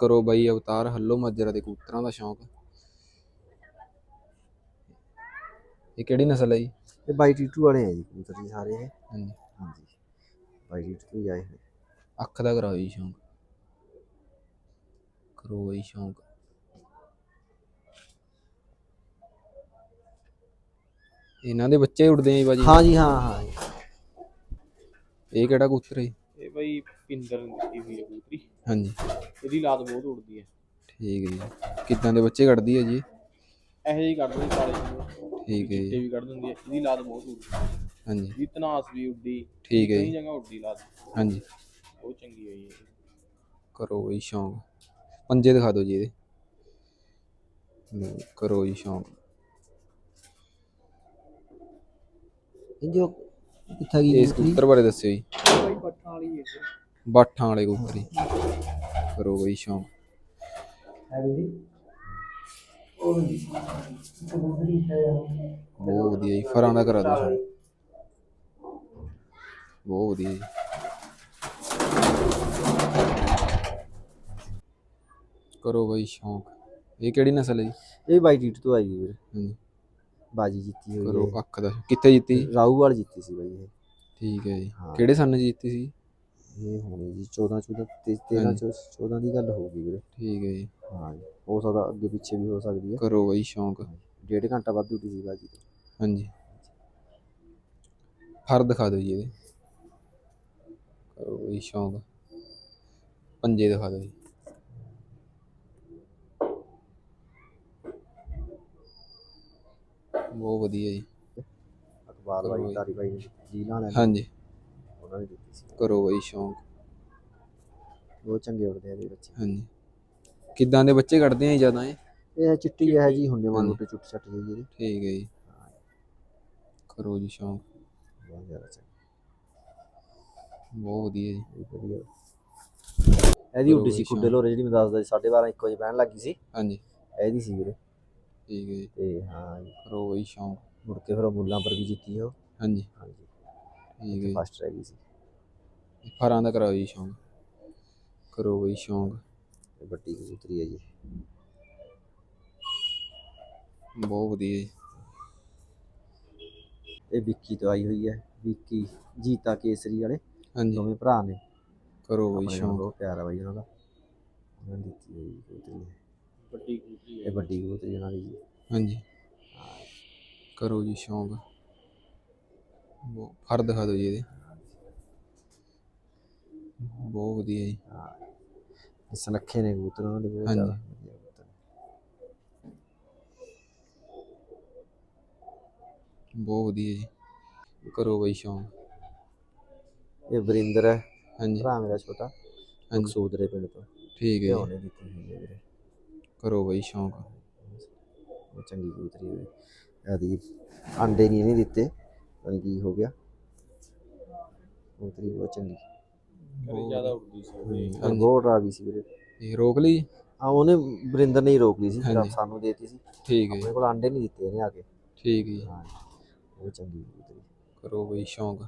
ਜੀ ਕਰੋ ਬਾਈ ਅਵਤਾਰ ਹੱਲੋ ਮਾਜਰਾ ਦੇ ਕਬੂਤਰਾਂ ਦਾ ਸ਼ੌਂਕ। ਇਹ ਕਿਹੜੀ ਨਸਲ ਹੈ ਜੀ? ਇਹ ਬਾਈ ਟੀਟੂ ਵਾਲੇ ਆ ਜੀ ਕਬੂਤਰ ਜੀ ਸਾਰੇ ਇਹ। ਹਾਂਜੀ। ਹਾਂਜੀ। ਬਾਈ ਟੀਟੂ ਹੀ ਆਏ ਹੋਏ ਅੱਖ ਦਾ ਕਰਾਓ ਜੀ ਸ਼ੌਂਕ। ਕਰੋ ਬਾਈ ਸ਼ੌਂਕ। ਇਹਨਾਂ ਦੇ ਬੱਚੇ ਉੜਦੇ ਆ ਜੀ ਬਾਜੀ? ਹਾਂ ਜੀ ਹਾਂ ਹਾਂ ਜੀ। ਇਹ ਕਿਹੜਾ ਕਬੂਤਰ ਹੈ ਜੀ? ਇਹ ਬਈ ਪਿੰਦਰ ਨੇ ਦਿੱਤੀ ਹੋਈ ਹੈ ਕਬੂਤਰੀ। ਹਾਂਜੀ। ਇਹਦੀ ਲਾਤ ਬਹੁਤ ਉੜਦੀ ਹੈ ਠੀਕ ਹੈ ਜੀ। ਕਿੱਦਾਂ ਦੇ ਬੱਚੇ ਕੱਢਦੀ ਹੈ ਜੀ? ਇਹ? ਇਹੋ ਜਿਹੀ ਕੱਢ ਦਿੰਦੀ ਕਾਲੇ ਠੀਕ ਹੈ ਜੀ। ਵੀ ਕੱਢ ਦਿੰਦੀ ਹੈ ਇਹਦੀ ਲਾਤ ਬਹੁਤ ਉੜਦੀ ਹੈ ਹਾਂਜੀ। ਇਹਦੀ ਤਨਾਸ ਵੀ ਉੱਡੀ ਠੀਕ ਹੈ ਕਈ ਜੀ। ਜਗ੍ਹਾ ਉੱਡੀ ਲਾਤ। ਹਾਂਜੀ। ਬਹੁਤ ਚੰਗੀ ਹੋਈ ਹੈ ਕਰੋ ਬਈ ਸ਼ੌਂਕ। ਪੰਜੇ ਦਿਖਾ ਦਿਓ ਜੀ ਇਹਦੇ। ਕਰੋ ਜੀ ਸ਼ੌਂਕ। ਇਹ ਜੋ ਕਿੱਥਾ ਗਈ ਇਸ ਕਬੂਤਰ? ਬਾਰੇ ਦੱਸਿਓ ਜੀ। ਵਾਲੀ ਹੈ ਬਾਠਾਂ ਵਾਲੇ ਜੀ ਕਰੋ ਬਈ ਸ਼ੌਂਕ। ਬਹੁਤ ਵਧੀਆ ਜੀ। ਫਰਾਂ ਦਾ ਕਰਾ ਦਿਓ ਸ਼ੌਂਕ ਬਹੁਤ ਵਧੀਆ ਜੀ। ਕਰੋ ਬਈ ਸ਼ੌਂਕ। ਇਹ ਕਿਹੜੀ ਨਸਲ ਹੈ ਜੀ? ਇਹ ਬਾਈ ਟੀਟੂ ਤੋਂ ਆਈ ਜੀ ਵੀਰ। ਹਾਂਜੀ। ਬਾਜੀ ਜਿੱਤੀ ਹੋਈ ਕਰੋ ਅੱਖ ਦਾ। ਕਿੱਥੇ ਜਿੱਤੀ? ਵਾਲ ਜਿੱਤੀ ਸੀ ਬਾਈ ਇਹ। ਠੀਕ ਹੈ ਜੀ। ਕਿਹੜੇ ਸੰਨ ਜਿੱਤੀ ਸੀ? ਇਹ ਹੋਣੀ ਜੀ 14 14 13 ਹਾਂਜੀ। 14 ਦੀ ਗੱਲ ਹੋਊਗੀ ਵੀਰੇ। ਠੀਕ ਹੈ ਜੀ। ਹਾਂ ਜੀ ਹੋ ਸਕਦਾ ਅੱਗੇ ਪਿੱਛੇ ਵੀ ਹੋ ਸਕਦੀ ਹੈ। ਕਰੋ ਬਈ ਸ਼ੌਂਕ। ਡੇਢ ਘੰਟਾ ਵੱਧ ਉੱਡੀ ਸੀ ਬਾਜੀ ਤੋਂ ਹਾਂਜੀ। ਫਰ ਦਿਖਾ ਦਿਓ ਜੀ ਇਹਦੇ। ਕਰੋ ਬਈ ਸ਼ੌਂਕ। ਪੰਜੇ ਦਿਖਾ ਦਿਓ ਜੀ। ਬਹੁਤ ਵਧੀਆ ਜੀ। ਅਕਬਾਰ ਬਾਈ। ਤਾਰੀ ਬਾਈ ਜੀ ਨਾਲ ਹਾਂਜੀ। ਉਹਨਾਂ ਨੇ ਦਿੱਤੀ ਸੀ। ਕਰੋ ਬਈ ਸ਼ੌਂਕ। ਬਹੁਤ ਚੰਗੇ ਉੱਡਦੇ ਆ ਇਹ ਬੱਚੇ। ਹਾਂਜੀ। ਕਿੱਦਾਂ ਦੇ ਬੱਚੇ ਕੱਢਦੇ ਆ ਜ਼ਿਆਦਾ ਇਹ? ਇਹ ਚਿੱਟੀ ਹੈ ਜੀ ਹੁੰਦੇ। ਮਾਨੂੰ ਤੇ ਚੁੱਟ ਛੱਟ ਜੀ ਇਹਦੇ ਠੀਕ ਹੈ ਜੀ। ਕਰੋ ਜੀ ਸ਼ੌਂਕ। ਬਹੁਤ ਜ਼ਿਆਦਾ ਚੰਗੇ। ਬਹੁਤ ਵਧੀਆ ਜੀ। ਇਹ ਵਧੀਆ। ਇਹਦੀ ਉੱਡੀ ਸੀ ਖੁੱਡੇ ਲੋਰੇ ਜਿਹੜੀ ਮੈਂ ਦੱਸਦਾ ਸੀ 12:30 1 ਵਜੇ ਬਹਿਣ ਲੱਗੀ ਸੀ। ਹਾਂਜੀ। ਇਹਦੀ ਸੀ ਵੀਰੇ। ਠੀਕ ਹੈ ਜੀ। ਤੇ ਹਾਂ ਜੀ, ਕਰੋ ਬਈ ਸ਼ੌਂਕ। ਮੁੜ ਕੇ ਫਿਰ ਉਹ ਮੁੱਲਾਂ ਪਰ ਵੀ ਜਿੱਤੀ ਉਹ। ਹਾਂਜੀ। ਹਾਂਜੀ। ਠੀਕ ਹੈ ਫਸਟ ਰਹਿ ਗਈ ਸੀ। ਫਰਾਂ ਦਾ ਕਰਾਓ ਜੀ ਸ਼ੌਂਕ। ਕਰੋ ਬਈ ਸ਼ੌਂਕ। ਇਹ ਵੱਡੀ ਕਬੂਤਰੀ ਹੈ ਜੀ। ਬਹੁਤ ਵਧੀਆ ਜੀ। ਇਹ ਵਿੱਕੀ ਤੋਂ ਆਈ ਹੋਈ ਹੈ। ਵਿੱਕੀ ਜੀਤਾ ਕੇਸਰੀ ਵਾਲੇ ਹਾਂਜੀ। ਦੋਵੇਂ ਭਰਾ ਨੇ। ਕਰੋ ਬਈ ਸ਼ੌਂਕ। ਬਹੁਤ ਪਿਆਰਾ ਬਾਈ ਉਹਨਾਂ ਦਾ। ਉਹਨਾਂ ਨੇ ਦਿੱਤੀ ਹੋਈ ਕਬੂਤਰੀ। ਹੈ। ਵੱਡੀ ਕਬੂਤਰੀ ਇਹ ਵੱਡੀ ਕਬੂਤਰੀ ਉਹਨਾਂ ਦੀ ਜੀ। ਹਾਂਜੀ। ਕਰੋ ਜੀ ਸ਼ੌਂਕ। ਬਹੁਤ ਫਰ ਦਿਖਾ ਦਿਓ ਜੀ ਇਹਦੇ। ਬਹੁਤ ਵਧੀਆ ਜੀ। ਹਾਂ। ਇਹ ਸੁਨੱਖੇ ਨੇ ਕਬੂਤਰ ਉਹਨਾਂ ਦੇ ਬਹੁਤ। ਜ਼ਿਆਦਾ ਵਧੀਆ ਕਬੂਤਰ ਨੇ। ਬਹੁਤ ਵਧੀਆ ਜੀ। ਕਰੋ ਬਈ ਸ਼ੌਂਕ। ਇਹ ਵਰਿੰਦਰ ਹੈ। ਹਾਂਜੀ। ਭਰਾ ਮੇਰਾ ਛੋਟਾ। ਹਾਂਜੀ। ਮਕਸੂਦ ਦੇ ਪਿੰਡ ਤੋਂ। ਠੀਕ ਹੈ ਜੀ। ਉਹਨੇ ਦਿੱਤੀ ਹੋਈ ਹੈ ਵੀਰੇ। ਕਰੋ ਬਈ ਸ਼ੌਂਕ। ਉਹ ਚੰਗੀ ਕਬੂਤਰੀ ਹੋਈ ਇਹਦੀ ਅੰਡੇ ਨਹੀਂ ਇਹਨੇ ਦਿੱਤੇ। ਕੀ ਹੋ ਗਿਆ। ਬਹੁਤ ਚੰਗੀ। ਕਰੀ ਜ਼ਿਆਦਾ ਉੱਡਦੀ ਸੀ। ਇਹ। ਹਾਂਜੀ। ਬਹੁਤ ਆ ਗਈ ਸੀ ਵੀਰੇ। ਇਹ ਰੋਕ ਲਈ? ਆ ਉਹਨੇ ਵਰਿੰਦਰ ਨੇ ਹੀ ਰੋਕ ਲਈ ਸੀ ਫਿਰ ਹਾਂਜੀ। ਸਾਨੂੰ ਦੇਤੀ ਸੀ। ਠੀਕ ਹੈ ਜੀ। ਆਪਣੇ ਕੋਲ ਅੰਡੇ ਨਹੀਂ ਦਿੱਤੇ ਇਹਨੇ ਆ ਕੇ। ਠੀਕ ਹੈ ਜੀ। ਹਾਂ ਉਹ ਚੰਗੀ ਕਬੂਤਰੀ ਕਰੋ ਬਈ ਸ਼ੌਂਕ।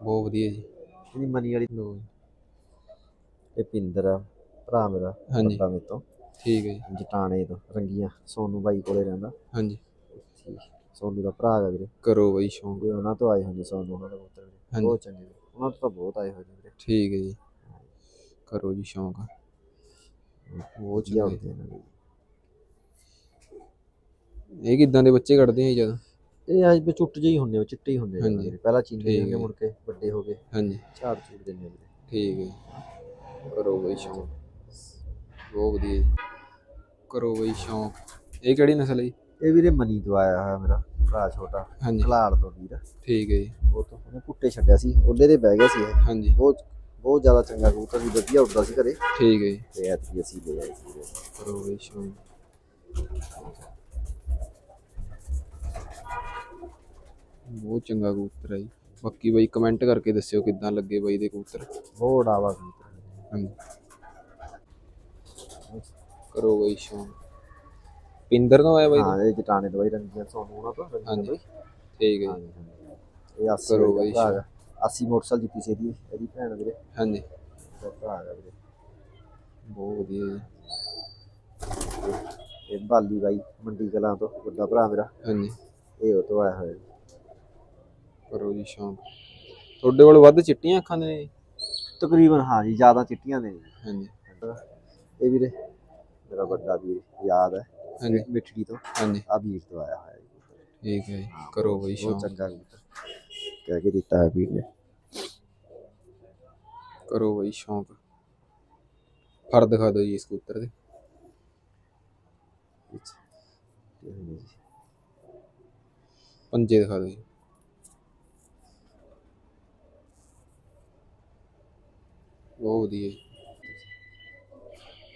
ਬਹੁਤ ਵਧੀਆ ਜੀ। ਇਹਦੀ ਮਨੀ ਵਾਲੀ ਜੀ। ਇਹ ਪਿੰਦਰ ਆ ਭਰਾ ਮੇਰਾ ਹਾਂਜੀ। ਮੇਰੇ ਤੋਂ। ਠੀਕ ਹੈ ਜੀ। ਜਟਾਣੇ ਤੋਂ ਰੰਗੀਆਂ ਸੋਨੂ ਬਾਈ ਕੋਲੇ ਰਹਿੰਦਾ। ਹਾਂਜੀ। ਹੀ। ਸੋਨੂ ਦਾ ਭਰਾ ਹੈਗਾ ਵੀਰੇ। ਕਰੋ ਬਈ ਸ਼ੌਂਕ। ਇਹ ਉਹਨਾਂ ਤੋਂ ਆਏ ਹੁੰਦੇ ਸੋਨੂ ਉਹਨਾਂ ਦਾ ਪੁੱਤਰ ਵੀਰੇ। ਹਾਂਜੀ। ਬਹੁਤ ਚੰਗੇ ਵੀਰੇ। ਉਹਨਾਂ ਤੋਂ ਤਾਂ ਬਹੁਤ ਆਏ ਹੋਏ ਨੇ ਵੀਰੇ। ਠੀਕ ਹੈ ਜੀ। ਕਰੋ ਜੀ ਸ਼ੌਂਕ। ਬਹੁਤ ਚੰਗੇ। ਹੁੰਦੇ ਦੇ ਇਹ ਕਿਦਾਂ ਦੇ ਬੱਚੇ ਕੱਢਦੇ ਆ ਜਦ? ਇਹ ਅੱਜ ਵੀ ਚੁੱਟ ਜਿਹੇ ਹੀ ਹੁੰਦੇ ਆ ਚਿੱਟੇ ਹੀ ਹੁੰਦੇ ਆ ਹਾਂਜੀ। ਵੀਰੇ। ਪਹਿਲਾਂ ਚੀਨੀ ਠੀਕ ਹੈ। ਮੁੜ ਕੇ ਵੱਡੇ ਹੋ ਗਏ ਹਾਂਜੀ। ਝਾੜ ਚੂੜ ਦਿੰਦੇ ਆ ਵੀਰੇ। ਠੀਕ ਹੈ ਜੀ। ਕਰੋ ਬਈ ਸ਼ੌਂਕ। ਬਹੁਤ ਵਧੀਆ ਜੀ। ਕਰੋ ਬਈ ਸ਼ੌਂਕ। ਇਹ ਕਿਹੜੀ ਨਸਲ ਹੈ ਜੀ? ਇਹ ਵੀਰੇ ਮਨੀ ਤੋਂ ਆਇਆ ਹੋਇਆ ਮੇਰਾ ਭਰਾ ਛੋਟਾ ਹਾਂਜੀ। ਖਲਾੜ ਤੋਂ ਵੀਰ। ਠੀਕ ਹੈ ਜੀ। ਉਹ ਤੋਂ ਉਹਨੇ ਪੁੱਟੇ ਛੱਡਿਆ ਸੀ ਉਹਦੇ ਤੇ ਬਹਿ ਗਿਆ ਸੀ ਇਹ। ਹਾਂਜੀ। ਬਹੁਤ ਬਹੁਤ ਜ਼ਿਆਦਾ ਚੰਗਾ ਕਬੂਤਰ ਸੀ ਵਧੀਆ ਉੱਡਦਾ ਸੀ ਘਰੇ। ਠੀਕ ਹੈ ਜੀ। ਤੇ ਐਤਕੀ ਅਸੀਂ ਲੈ ਆਏ ਸੀ ਸ਼ੌਂਕ ਬਹੁਤ ਚੰਗਾ ਕਬੂਤਰ ਹੈ ਜੀ। ਬਾਕੀ ਬਈ ਕਮੈਂਟ ਕਰਕੇ ਦੱਸਿਓ ਕਿੱਦਾਂ ਲੱਗੇ ਬਈ ਦੇ ਕਬੂਤਰ। ਬਹੁਤ ਕਬੂਤਰ। ਹਾਂਜੀ। ਕਰੋ ਬਈ ਸ਼ੌਂਕ। ਪਿੰਦਰ ਤੋਂ ਆਇਆ ਬਈ ਹਾਂ ਇਹ ਜਟਾਣੇ ਤੋਂ ਬਾਈ ਰੰਗੀਆਂ ਸੋਨੂ ਉਹਨਾਂ ਤੋਂ ਹਾਂਜੀ। ਬਾਈ ਠੀਕ ਹੈ ਜੀ। ਇਹ 80 ਕਰੋ ਦਾ ਬਾਈ ਭਰਾ ਹੈਗਾ। 80 ਮੋਟਰਸਾਈਕਲ ਜਿੱਤੀ ਸੀ ਇਹਦੀ ਇਹਦੀ ਭੈਣ ਵੀਰੇ ਹਾਂਜੀ ਦਾ ਭਰਾ ਹੈਗਾ ਵੀਰੇ ਬਹੁਤ ਵਧੀਆ ਜੀ ਇਹ ਬਾਲੀ ਬਾਈ ਮੰਡੀ ਕਲਾਂ ਤੋਂ ਵੱਡਾ ਭਰਾ ਮੇਰਾ ਹਾਂਜੀ ਇਹ ਉਹ ਤੋਂ ਆਇਆ ਹੋਇਆ। ਕਰੋ ਜੀ ਸ਼ੌਂਕ ਤੁਹਾਡੇ ਕੋਲ ਵੱਧ ਚਿੱਟੀਆਂ ਅੱਖਾਂ ਦੇ ਨੇ? ਤਕਰੀਬਨ ਹਾਂ ਜੀ ਜ਼ਿਆਦਾ ਚਿੱਟੀਆਂ ਨੇ ਜੀ। ਹਾਂਜੀ ਇਹ ਵੀਰੇ ਮੇਰਾ ਵੱਡਾ ਵੀਰ ਯਾਦ ਹੈ ਹਾਂਜੀ। ਮਿੱਠੜੀ ਤੋਂ ਹਾਂਜੀ। ਆ ਵੀਰ ਤੋਂ ਆਇਆ ਹੋਇਆ ਜੀ। ਠੀਕ ਹੈ ਜੀ ਕਰੋ ਬਈ ਬਹੁਤ ਸ਼ੌਂਕ ਚੰਗਾ ਕਬੂਤਰ ਕਹਿ ਕੇ ਦਿੱਤਾ ਹੈ ਵੀਰ ਨੇ। ਕਰੋ ਬਈ ਸ਼ੌਂਕ। ਫਰ ਦਿਖਾ ਦਿਓ ਜੀ ਇਸ ਕਬੂਤਰ ਦੇ ਵਿੱਚ ਜੀ? ਪੰਜੇ ਦਿਖਾ ਦਿਓ ਜੀ। ਬਹੁਤ ਵਧੀਆ ਜੀ।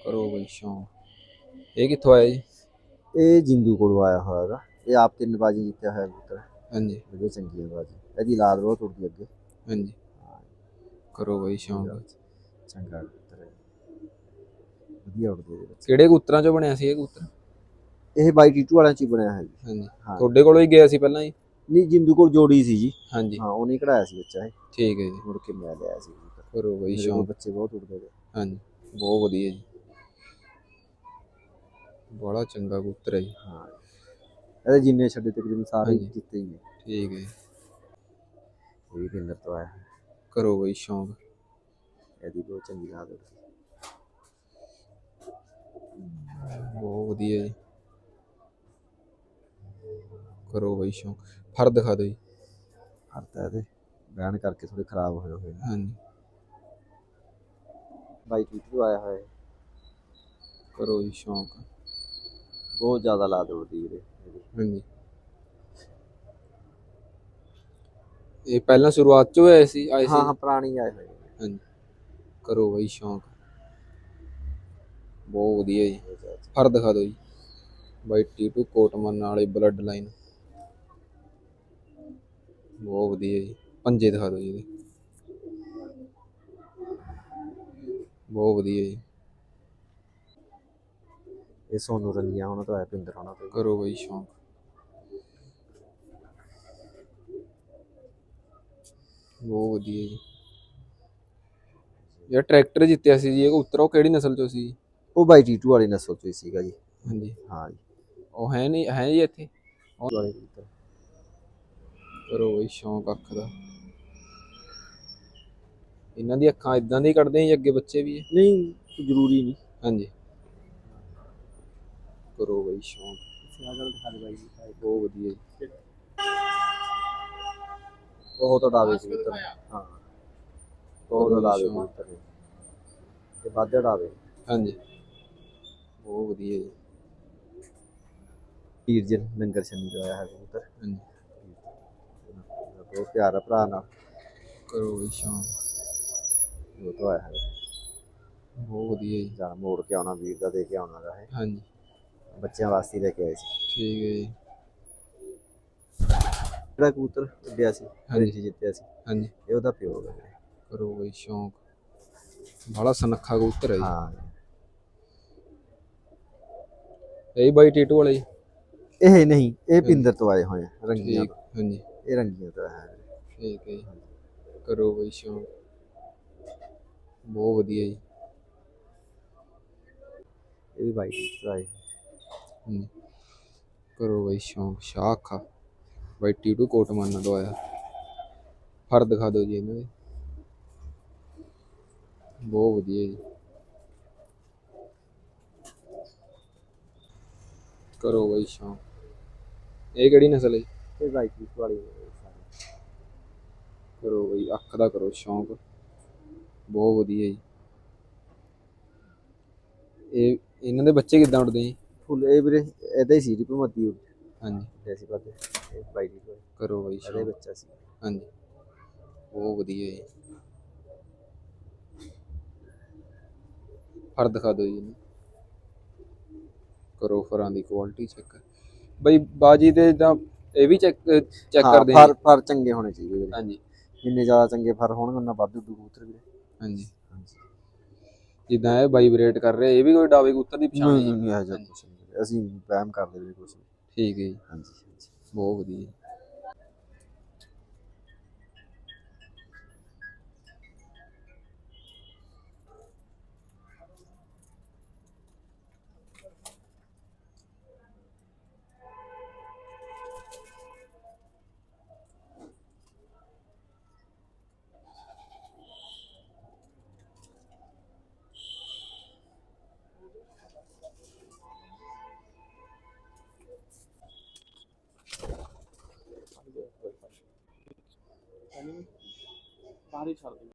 ਕਰੋ ਬਈ ਸ਼ੌਂਕ। ਇਹ ਕਿੱਥੋਂ ਆਇਆ ਜੀ? ਇਹ ਜਿੰਦੂ ਕੋਲੋਂ ਆਇਆ ਹੋਇਆ ਹੈਗਾ। ਇਹ ਆਪ ਤਿੰਨ ਬਾਜੀ ਜਿੱਤਿਆ ਹੋਇਆ ਕਬੂਤਰ। ਹਾਂਜੀ। ਵਧੀਆ ਚੰਗੀ ਹੈ ਬਾਜੀ। ਇਹਦੀ ਲਾਦ ਬਹੁਤ ਉੱਡਦੀ ਅੱਗੇ। ਹਾਂਜੀ। ਕਰੋ ਬਈ ਸ਼ੌਂਕ ਚੰਗਾ ਕਬੂਤਰ ਹੈ। ਵਧੀਆ ਉੱਡਦੇ ਇਹਦੇ ਵਿੱਚ। ਕਿਹੜੇ ਕਬੂਤਰਾਂ ਚੋਂ ਬਣਿਆ ਸੀ ਇਹ ਕਬੂਤਰ? ਇਹ ਬਾਈ ਟੀਟੂ ਵਾਲਿਆਂ ਚ ਹੀ ਬਣਿਆ ਹੈ ਜੀ। ਹਾਂਜੀ। ਹਾਂ। ਤੁਹਾਡੇ ਕੋਲੋਂ ਹੀ ਗਿਆ ਸੀ ਪਹਿਲਾਂ ਜੀ ਨਹੀਂ ਜਿੰਦੂ ਕੋਲ ਜੋੜੀ ਸੀ ਜੀ। ਹਾਂਜੀ। ਹਾਂ ਉਹਨੇ ਕਢਾਇਆ ਸੀ ਬੱਚਾ ਇਹ। ਠੀਕ ਹੈ ਜੀ। ਮੁੜ ਕੇ ਮੈਂ ਲਿਆ ਸੀ ਕਰੋ ਬਈ ਸ਼ੌਂਕ। ਬੱਚੇ ਬਹੁਤ ਉੱਡਦੇ ਨੇ। ਹਾਂਜੀ। ਬਹੁਤ ਵਧੀਆ ਜੀ। ਬੜਾ ਚੰਗਾ ਕਬੂਤਰ ਹੈ ਜੀ। ਹਾਂ। ਇਹਦੇ ਜਿੰਨੇ ਛੱਡੇ ਤਕਰੀਬਨ ਸਾਰੇ ਹਾਂਜੀ। ਜਿੱਤੇ ਹੀ ਨੇ। ਠੀਕ ਹੈ ਜੀ। ਇਹ ਵੀ ਪਿੰਦਰ ਤੋਂ ਆਇਆ। ਕਰੋ ਬਈ ਸ਼ੌਂਕ। ਇਹਦੀ ਬਹੁਤ ਚੰਗੀ ਲਾਦ ਉੱਡਦੀ ਬਹੁਤ ਵਧੀਆ ਜੀ। ਕਰੋ ਬਈ ਸ਼ੌਂਕ। ਫਰ ਦਿਖਾ ਦਿਓ ਜੀ। ਹਰਤਾ ਇਹਦੇ ਬਿਆਨ ਕਰਕੇ ਥੋੜੇ ਖਰਾਬ ਹੋਏ ਹੋਏ ਨੇ ਹਾਂਜੀ। ਬਾਈ ਟੀਟੂ ਆਇਆ ਹੋਇਆ ਹੈ। ਕਰੋ ਜੀ ਸ਼ੌਂਕ। ਬਹੁਤ ਜ਼ਿਆਦਾ ਲਾਦ ਉੱਡਦੀ ਵੀਰੇ। ਹਾਂਜੀ। ਇਹ ਪਹਿਲਾਂ ਸ਼ੁਰੂਆਤ ਚੋਂ ਆਏ ਸੀ ਆਏ ਹਾਂ ਸੀ? ਹਾਂ ਪੁਰਾਣੀ ਆਏ ਹੋਏ। ਹਾਂਜੀ। ਕਰੋ ਬਈ ਸ਼ੌਂਕ। ਬਹੁਤ ਵਧੀਆ ਜੀ। ਫਰ ਦਿਖਾ ਦਿਓ ਜੀ। ਬਾਈ ਟੀਟੂ ਕੋਟਮਨ ਵਾਲੇ ਬਲੱਡ ਲਾਈਨ ਬਹੁਤ ਵਧੀਆ ਜੀ। ਪੰਜੇ ਦਿਖਾ ਦਿਓ ਜੀ ਬਹੁਤ ਵਧੀਆ ਜੀ। ਇਹ ਸੋਨੂ ਰੰਗੀਆਂ ਉਹਨਾਂ ਤੋਂ ਆਇਆ ਪਿੰਦਰ ਉਹਨਾਂ ਤੋਂ। ਕਰੋ ਬਈ ਸ਼ੌਂਕ। ਬਹੁਤ ਵਧੀਆ ਜੀ। ਇਹ ਟਰੈਕਟਰ ਜਿੱਤਿਆ ਸੀ ਜੀ ਇਹ ਕਬੂਤਰ ਉਹ ਕਿਹੜੀ ਨਸਲ ਚੋਂ ਸੀ? ਉਹ ਬਾਈ ਟੀਟੂ ਵਾਲੀ ਨਸਲ ਹੀ ਸੀਗਾ ਜੀ। ਹਾਂਜੀ। ਹਾਂ ਜੀ। ਉਹ ਹੈ ਨਹੀਂ ਹੈ ਜੀ ਇੱਥੇ? ਟੀਟੂ ਵਾਲੇ ਕਬੂਤਰ ਕਰੋ ਬਈ ਸ਼ੌਂਕ ਅੱਖ ਦਾ। ਇਹਨਾਂ ਦੀ ਅੱਖਾਂ ਇਦਾਂ ਦੀ ਕੱਢਦੇ ਆ ਜੀ ਅੱਗੇ ਬੱਚੇ ਵੀ ਇਹ? ਨਹੀਂ ਜ਼ਰੂਰੀ ਨਹੀਂ। ਹਾਂਜੀ। ਕਰੋ ਬਈ ਸ਼ੌਂਕ। ਸਿਆਗਲ ਦਿਖਾ ਦੇ ਬਾਈ ਜੀ ਬਹੁਤ ਵਧੀਆ ਜੀ। ਬਹੁਤ ਉਡਾਵੇ ਕਬੂਤਰ ਹਾਂ। ਬਹੁਤ ਉਡਾਵੇ ਕਬੂਤਰ ਨੇ। ਤੇ ਵੱਧ ਉਡਾਵੇ। ਹਾਂਜੀ। ਬਹੁਤ ਵਧੀਆ ਜੀ। ਵੀਰ ਜੀ ਲੰਗਰ ਛੰਨੀ ਤੋਂ ਆਇਆ ਹੈ ਕਬੂਤਰ ਹਾਂਜੀ। ਬਹੁਤ ਪਿਆਰਾ ਭਰਾ ਨਾਲ। ਕਰੋ ਬਈ ਸ਼ੌਂਕ। ਉਹ ਤੋਂ ਆਇਆ ਹੈ। ਬਹੁਤ ਵਧੀਆ ਜੀ। ਜਾਣਾ ਮੋੜ ਕੇ ਆਉਣਾ ਵੀਰ ਦਾ ਦੇ ਕੇ ਆਉਣਾ ਦਾ ਹੈ। ਹਾਂਜੀ। ਬੱਚਿਆਂ ਵਾਸਤੇ ਲੈ ਕੇ ਆਏ ਸੀ। ਠੀਕ ਹੈ ਜੀ। ਜਿਹੜਾ ਕਬੂਤਰ ਉੱਡਿਆ ਸੀ ਹਾਂਜੀ। ਜਿੱਤਿਆ ਸੀ ਹਾਂਜੀ। ਇਹ ਉਹਦਾ ਪਿਓ ਹੈ ਕਰੋ ਬਈ ਸ਼ੌਂਕ। ਬੜਾ ਸਨੱਖਾ ਕਬੂਤਰ ਹੈ ਜੀ। ਹਾਂ। ਇਹ ਬਾਈ ਟੀਟੂ ਵਾਲੇ ਜੀ। ਇਹ ਨਹੀਂ ਇਹ ਪਿੰਦਰ ਤੋਂ ਆਏ ਹੋਏ ਆ ਰੰਗੀਆਂ ਠੀਕ ਤੋਂ। ਹਾਂਜੀ। ਇਹ ਰੰਗੀਆਂ ਤੋਂ ਆਇਆ ਹੈ ਠੀਕ ਹੈ ਜੀ। ਕਰੋ ਬਈ ਸ਼ੌਂਕ। ਬਹੁਤ ਵਧੀਆ ਜੀ। ਇਹ ਵੀ ਬਾਈ ਤੋਂ ਆਏ ਕਰੋ ਬਈ ਸ਼ੌਂਕ ਸ਼ਾਖਾ ਬਾਈ ਟੀਟੂ ਕੋਟ ਮੰਨ ਦੋ ਆਇਆ। ਫਰ ਦਿਖਾ ਦਿਓ ਜੀ ਇਹਨਾਂ ਦੇ। ਬਹੁਤ ਵਧੀਆ ਜੀ। ਕਰੋ ਬਈ ਸ਼ੌਂਕ। ਇਹ ਕਿਹੜੀ ਨਸਲ ਹੈ? ਇਹ ਬਾਈ ਟੀਟੂ ਵਾਲੀ। ਕਰੋ ਬਈ ਅੱਖ ਦਾ ਕਰੋ ਸ਼ੌਂਕ। ਬਹੁਤ ਵਧੀਆ ਜੀ। ਇਹ ਇਹਨਾਂ ਦੇ ਬੱਚੇ ਕਿੱਦਾਂ ਉੱਡਦੇ ਜੀ? ਫੁੱਲ ਇਹ ਵੀਰੇ ਇਹਦਾ ਹੀ ਸੀ ਜੀ ਭਮਤੀ ਹਾਂਜੀ। ਜੈਸੀ ਬਾਤ ਇਹ ਬਾਈ ਵਾਲੀ। ਕਰੋ ਬਈ ਇਹਦਾ ਹੀ ਬੱਚਾ ਸੀ। ਹਾਂਜੀ। ਬਹੁਤ ਵਧੀਆ ਜੀ। ਫਰ ਦਿਖਾ ਦਿਓ ਜੀ ਇਹਨੂੰ। ਕਰੋ ਫਰਾਂ ਦੀ ਕੁਆਲਿਟੀ ਚੈੱਕ ਬਈ ਬਾਜੀ ਦੇ ਤਾਂ ਇਹ ਵੀ ਚੈੱਕ ਚੈੱਕ ਹਾਂ, ਕਰਦੇ ਆ ਫਰ ਫਰ ਚੰਗੇ ਹੋਣੇ ਚਾਹੀਦੇ ਵੀਰੇ। ਹਾਂਜੀ। ਜਿੰਨੇ ਜ਼ਿਆਦਾ ਚੰਗੇ ਫਰ ਹੋਣਗੇ ਉਹਨਾਂ ਵੱਧ ਉੱਡੂ ਕਬੂਤਰ ਵੀਰੇ। ਹਾਂਜੀ। ਹਾਂਜੀ। ਜਿੱਦਾਂ ਇਹ ਵਾਈਬ੍ਰੇਟ ਕਰ ਰਿਹਾ ਇਹ ਵੀ ਕੋਈ ਡਾਵੇ ਕਬੂਤਰ ਦੀ ਪਛਾਣ ਹੈ ਨਹੀਂ? ਨਹੀਂ ਇਹ ਜਿਹਾ ਕੁਛ ਨਹੀਂ ਵੀਰੇ। ਅਸੀਂ ਵਹਿਮ ਕਰਦੇ ਕੁਛ ਨਹੀਂ। ਠੀਕ ਹੈ ਜੀ। ਹਾਂਜੀ ਹਾਂਜੀ। ਬਹੁਤ ਵਧੀਆ। ਜੀ। ਛੱਡ ਦੇ